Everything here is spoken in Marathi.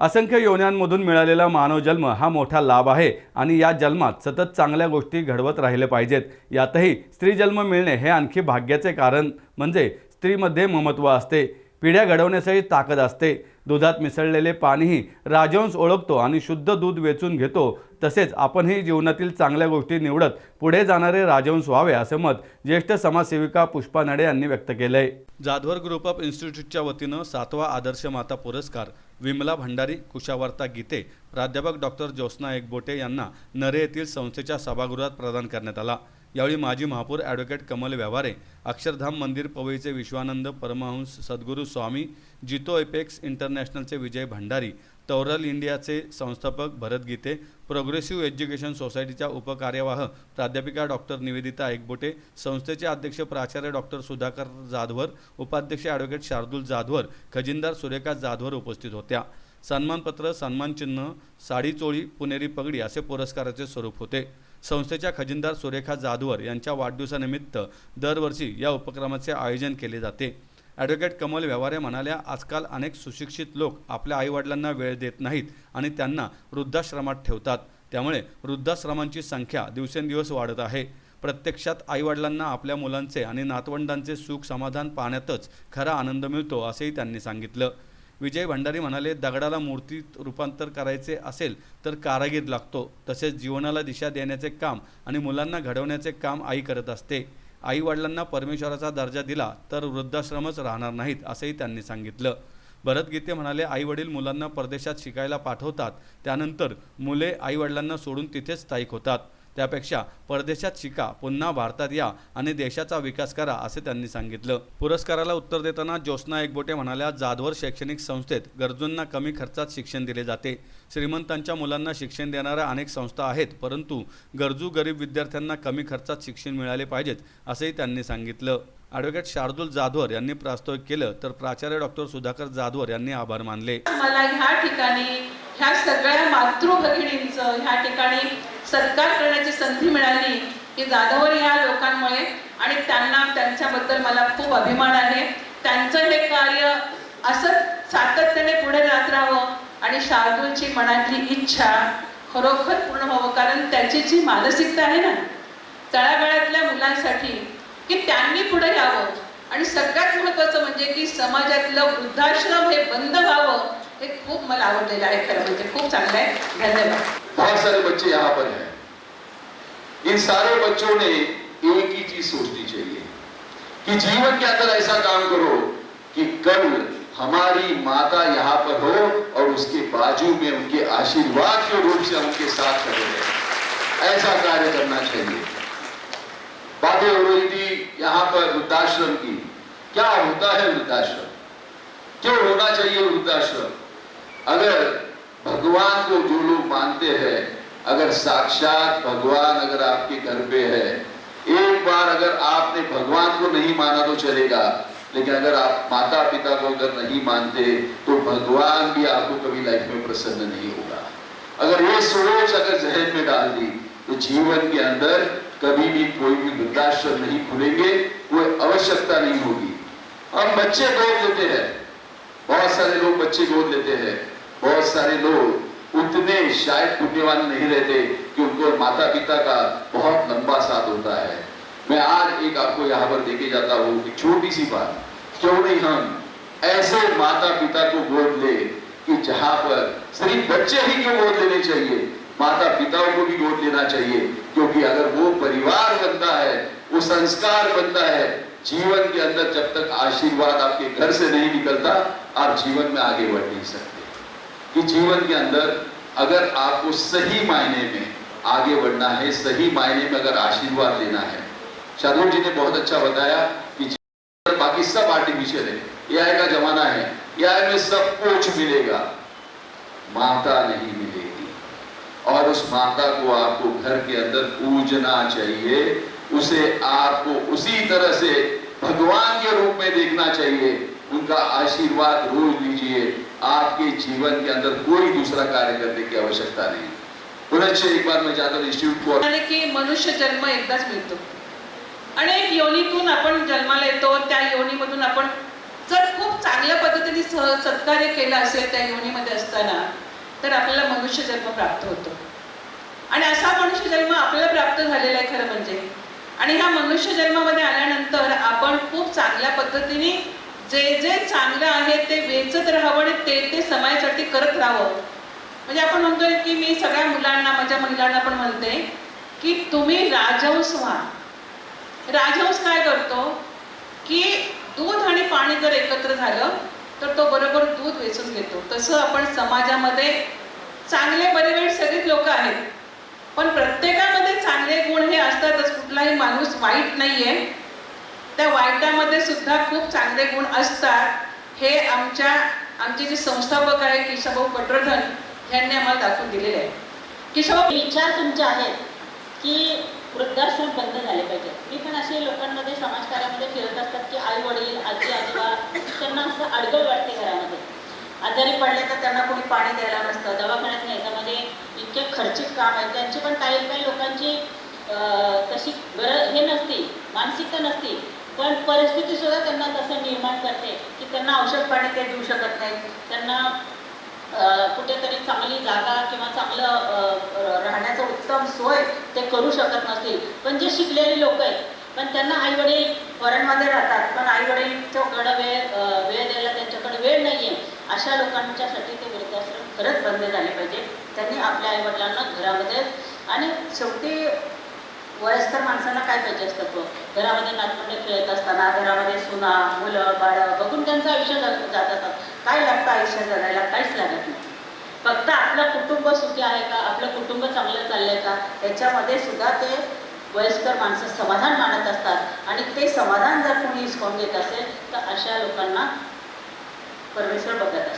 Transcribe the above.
असंख्य योन्यांमधून मिळालेला मानव जन्म हा मोठा लाभ आहे आणि या जन्मात सतत चांगल्या गोष्टी घडवत राहिले पाहिजेत. यातही स्त्री जन्म मिळणे हे आणखी भाग्याचे कारण म्हणजे स्त्रीमध्ये ममत्व असते पिढ्या घडवण्यासाठी ताकद असते. दुधात मिसळलेले पाणीही राजहंस ओळखतो आणि शुद्ध दूध वेचून घेतो. तसेच आपणही जीवनातील चांगल्या गोष्टी निवडत पुढे जाणारे राजहंस व्हावे असे मत ज्येष्ठ समाजसेविका पुष्पा नडे यांनी व्यक्त केले आहे जाधवर ग्रुप ऑफ इन्स्टिट्यूटच्या वतीनं सातवा आदर्श माता पुरस्कार विमला भंडारी कुशावार्ता गीते प्राध्यापक डॉक्टर ज्योत्स्ना एकबोटे यांना नरे येथील संस्थेच्या सभागृहात प्रदान करण्यात आला. यावेळी माजी महापौर ॲडव्होकेट कमल व्यवहारे अक्षरधाम मंदिर पवईचे विश्वानंद परमहंस सद्गुरू स्वामी जितो एपेक्स इंटरनॅशनलचे विजय भंडारी तौरल इंडियाचे संस्थापक भरत गीते प्रोग्रेसिव्ह एज्युकेशन सोसायटीच्या उपकार्यवाह प्राध्यापिका डॉक्टर निवेदिता एकबोटे संस्थेचे अध्यक्ष प्राचार्य डॉक्टर सुधाकर जाधवर उपाध्यक्ष ॲडव्होकेट शार्दूल जाधवर खजिनदार सुरेखा जाधवर उपस्थित होत्या. सन्मानपत्र सन्मानचिन्ह साडी चोळी पुणेरी पगडी असे पुरस्काराचे स्वरूप होते. संस्थेच्या खजिनदार सुरेखा जाधवर यांच्या वाढदिवसानिमित्त दरवर्षी या उपक्रमाचे आयोजन केले जाते. ॲडव्होकेट कमल व्यवहारे म्हणाल्या आजकाल अनेक सुशिक्षित लोक आपल्या आईवडिलांना वेळ देत नाहीत आणि त्यांना वृद्धाश्रमात ठेवतात. त्यामुळे वृद्धाश्रमांची संख्या दिवसेंदिवस वाढत आहे. प्रत्यक्षात आईवडिलांना आपल्या मुलांचे आणि नातवंडांचे सुख समाधान पाहण्यातच खरा आनंद मिळतो असेही त्यांनी सांगितलं. विजय भंडारी म्हणाले दगडाला मूर्तीत रूपांतर करायचे असेल तर कारागीर लागतो. तसेच जीवनाला दिशा देण्याचे काम आणि मुलांना घडवण्याचे काम आई करत असते. आई वडिलांना परमेश्वराचा दर्जा दिला तर वृद्धाश्रमच राहणार नाहीत असंही त्यांनी सांगितलं. भरत गीते म्हणाले आई वडील मुलांना परदेशात शिकायला पाठवतात. त्यानंतर मुले आई वडिलांना सोडून तिथेच स्थायिक होतात. त्यापेक्षा परदेशात शिका पुन्हा भारतात या आणि देशाचा विकास करा असे त्यांनी सांगितलं. पुरस्काराला उत्तर देताना ज्योत्ना एकबोटे म्हणाल्या जाधवर शैक्षणिक संस्थेत गरजूंना कमी खर्चात शिक्षण दिले जाते. श्रीमंतांच्या मुलांना शिक्षण देणाऱ्या अनेक संस्था आहेत परंतु गरजू गरीब विद्यार्थ्यांना कमी खर्चात शिक्षण मिळाले पाहिजेत असंही त्यांनी सांगितलं. ॲडव्होकेट शार्दूल जाधवर यांनी प्रास्ताविक केलं तर प्राचार्य डॉक्टर सुधाकर जाधवर यांनी आभार मानले. मला ह्या ठिकाणी ह्या सगळ्या मातृभगिनींचं ह्या ठिकाणी सत्कार करण्याची संधी मिळाली की जाधवर ह्या लोकांमुळे आणि त्यांना त्यांच्याबद्दल मला खूप अभिमान आहे. त्यांचं हे कार्य असंच सातत्याने पुढे जात राहावं आणि शार्दूलची मनातली इच्छा खरोखर पूर्ण व्हावं. कारण त्याची जी मानसिकता आहे ना तळागाळातल्या मुलांसाठी की त्यांनी पुढे यावं. आणि सगळ्यात महत्वाचं म्हणजे की समाजातलं वृद्धाश्रम हे बंद व्हावं. मला आहे खरं म्हणजे खूप चांगलं आहे. धन्यवाद. बहुत सारे बच्चे यहाँ पर हैं। इन सारे बच्चों ने एक ही चीज़ सोचनी चाहिए कि जीवन के अंदर ऐसा काम करो कि कल हमारी माता यहाँ पर हो और उसके बाजू में उनके आशीर्वाद के रूप से उनके साथ खड़े रहे। ऐसा कार्य करना चाहिए। बातें हो रही थी यहाँ पर वृद्धाश्रम की। क्या होता है वृद्धाश्रम? क्यों होना चाहिए वृद्धाश्रम? अगर भगवान को जो लोग मानते हैं, अगर साक्षात भगवान अगर आपके घर पे है, एक बार अगर आपने भगवान को नहीं माना तो चलेगा, लेकिन अगर आप माता पिता को अगर नहीं मानते तो भगवान भी आपको कभी लाइफ में प्रसन्न नहीं होगा। अगर ये सोच अगर जहन में डाल दी तो जीवन के अंदर कभी भी कोई भी वृद्धाश्रम नहीं खुलेंगे, कोई आवश्यकता नहीं होगी। हम बच्चे गोद लेते हैं, बहुत सारे लोग बच्चे गोद लेते हैं। बहुत सारे लोग उतने शायद पुण्यवान नहीं रहते कि उनको माता पिता का बहुत लंबा साथ होता है। मैं आज एक आपको यहाँ पर देखे जाता हूँ एक छोटी सी बात, क्यों नहीं हम ऐसे माता पिता को गोद ले कि जहाँ पर सिर्फ़ बच्चे ही क्यों गोद लेने चाहिए? माता पिताओं को भी गोद लेना चाहिए, क्योंकि अगर वो परिवार बनता है, वो संस्कार बनता है, जीवन के अंदर जब तक आशीर्वाद आपके घर से नहीं निकलता, आप जीवन में आगे बढ़ नहीं सकते। कि जीवन के अंदर अगर आपको सही मायने में आगे बढ़ना है, सही मायने में अगर आशीर्वाद लेना है। शार्दुल जी ने बहुत अच्छा बताया कि बाकी सब आर्टिफिशियल है। एआई का जमाना है। एआई में सब कुछ मिलेगा। माता नहीं मिलेगी। और उस माता को आपको घर के अंदर पूजना चाहिए। उसे आपको उसी तरह से भगवान के रूप में देखना चाहिए। उनका आशीर्वाद रोज लीजिए। आपके जीवन के अंदर कोई दूसरा कार्य करने की आवश्यकता नहीं। पुनश्च एक बार मैं चाहता हूँ इंस्टीट्यूट को की मनुष्य जन्म एकदाच मिळतो. आणि एक योनीतून आपण जन्माला येतो त्या योनीमधून आपण जर खूप चांगल्या पद्धतीने सह सत्कार्य केलं असेल त्या योनीमध्ये असताना तर आपल्याला मनुष्य जन्म प्राप्त होतो. आणि असा मनुष्य जन्म आपल्याला प्राप्त झालेला आहे खरं म्हणजे. आणि ह्या मनुष्य जन्मामध्ये आल्यानंतर आपण खूप चांगल्या पद्धतीने जे जे चांगलं आहे ते वेचत राहावं आणि ते ते समाजासाठी करत राहावं. म्हणजे आपण म्हणतोय की मी सगळ्या मुलांना माझ्या महिलांना पण म्हणते की तुम्ही राजहंस व्हा. राजहंस काय करतो? की दूध आणि पाणी जर एकत्र झालं तर तो बरोबर दूध वेचून घेतो. तसं आपण समाजामध्ये चांगले बरे वाईट सगळीच लोक आहेत. पण प्रत्येकामध्ये चांगले गुण हे असतातच. कुठलाही माणूस वाईट नाही आहे त्या वाईटामध्ये सुद्धा खूप चांगले गुण असतात. हे आमच्या आमचे जे संस्थापक आहे केशवभाऊ पटवर्धन यांनी आम्हाला दाखवून दिलेले आहे. केशवभाऊ विचार तुमचे आहेत की वृद्धाश्रम बंद झाले पाहिजे मी पण असे लोकांमध्ये समाजकार्यामध्ये फिरत असतात की आई वडील आजी आजोबा त्यांना असं अडगळ वाटते घरामध्ये. आजारी पडले तर त्यांना कोणी पाणी द्यायला नसतं. दवाखान्यात न्यायचं. म्हणजे इतके खर्चिक काम आहे. त्यांची पण काही काही लोकांची तशी गरज हे नसती. मानसिकता नसती. पण परिस्थिती सुद्धा त्यांना तसं निर्माण करते की त्यांना औषध पाणी ते देऊ शकत नाही त्यांना कुठेतरी चांगली जागा किंवा चांगलं राहण्याचं उत्तम सोय ते करू शकत नसतील. पण जे शिकलेले लोक आहेत पण त्यांना आईवडील फॉरेनमध्ये राहतात पण आईवडीलच्याकडं वेळ वेळ द्यायला त्यांच्याकडे वेळ नाही आहे अशा लोकांच्यासाठी ते वृद्धाश्रम खरंच बंद झाले पाहिजे. त्यांनी आपल्या आईवडिलांना घरामध्ये आणि शेवटी वयस्कर माणसांना काय पाहिजे असतं तो? घरामध्ये नातवंड खेळत असताना घरामध्ये सुना मुलं बाळं बघून त्यांचं आयुष्य जग- जात असतात काय लागतं आयुष्य जगायला? काहीच लागत नाही. फक्त आपलं कुटुंब सुखी आहे का? आपलं कुटुंब चांगलं चाललंय का? याच्यामध्ये सुद्धा ते वयस्कर माणसं समाधान मानत असतात. आणि ते समाधान जर कोणी हिसकावून घेत असेल तर अशा लोकांना परमेश्वर बघत असतात